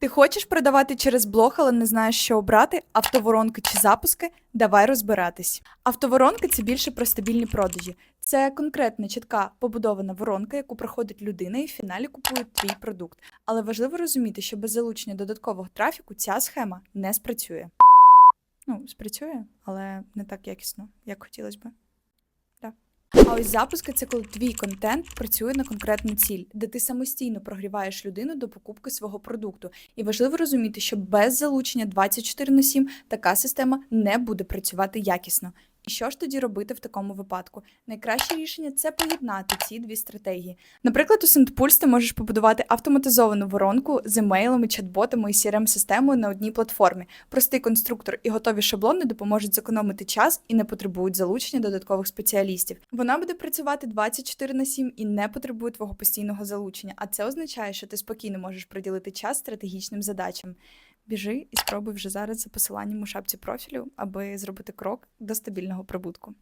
Ти хочеш продавати через блог, але не знаєш, що обрати, автоворонки чи запуски? Давай розбиратись. Автоворонки це більше про стабільні продажі. Це конкретна чітка побудована воронка, яку проходить людина і в фіналі купує твій продукт. Але важливо розуміти, що без залучення додаткового трафіку ця схема не спрацює. Ну, спрацює, але не так якісно, як хотілося би. А ось запуски це коли твій контент працює на конкретну ціль, де ти самостійно прогріваєш людину до покупки свого продукту. І важливо розуміти, що без залучення 24 на 7 така система не буде працювати якісно. І що ж тоді робити в такому випадку? Найкраще рішення це поєднати ці дві стратегії. Наприклад, у SendPulse ти можеш побудувати автоматизовану воронку з емейлами, чат-ботами і CRM-системою на одній платформі. Простий конструктор і готові шаблони допоможуть зекономити час і не потребують залучення додаткових спеціалістів. Вона буде працювати 24 на 7 і не потребує твого постійного залучення. А це означає, що ти спокійно можеш приділити час стратегічним задачам. Біжи і спробуй вже зараз за посиланням у шапці профілю, аби зробити крок до стабільного прибутку.